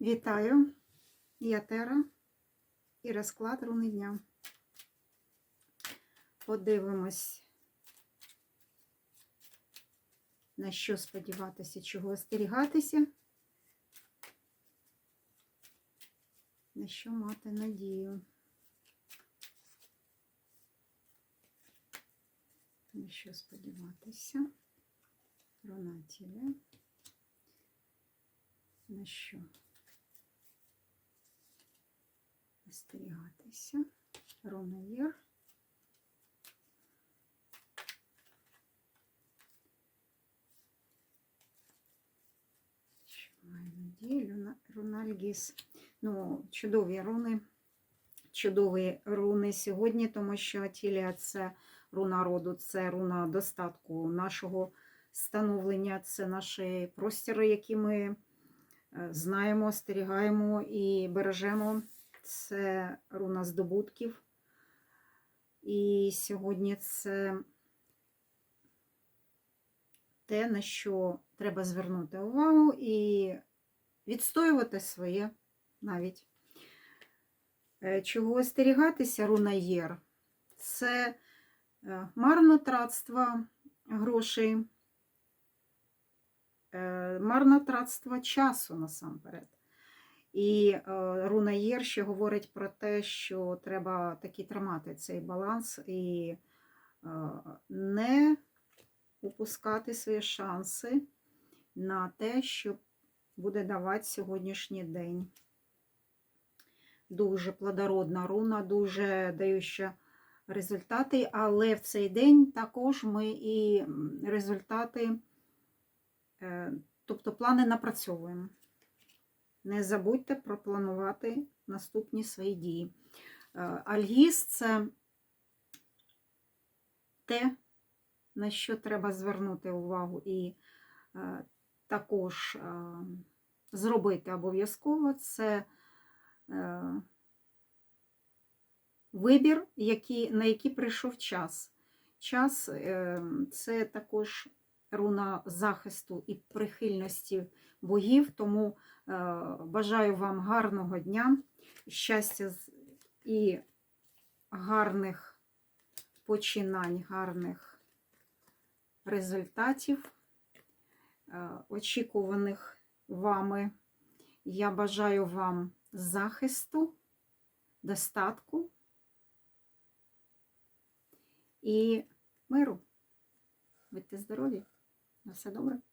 Вітаю! Я Тера і розклад руни дня. Подивимось, на що сподіватися, чого остерігатися, на що мати надію. На що сподіватися? Руна тіля. На що? Остерігатися. Руна Єр. Що надію? Руна, руна Альгіс. Ну, чудові руни. Чудові руни сьогодні, тому що Атілія це руна роду, це руна достатку нашого становлення, це наші простіри, які ми е, знаємо, остерігаємо і бережемо. Це руна здобутків. І сьогодні це те, на що треба звернути увагу і відстоювати своє навіть. Е, Чого остерігатися, руна Єр? Це е, марнотратство грошей, е, марнотратство часу насамперед. І е, руна Єр ще говорить про те, що треба таки тримати цей баланс і е, не упускати свої шанси на те, що буде давати сьогоднішній день. Дуже плодородна руна, дуже даюча результати, але в цей день також ми і результати, е, тобто плани напрацьовуємо. Не забудьте пропланувати наступні свої дії. Е, Альгіз це те, на що треба звернути увагу і е, також е, зробити обов'язково, це вибір, на який прийшов час. Час це також руна захисту і прихильності богів, тому бажаю вам гарного дня, щастя і гарних починань, гарних результатів, е, очікуваних вами. Я бажаю вам захисту, достатку і миру. Будьте здорові! На все добре!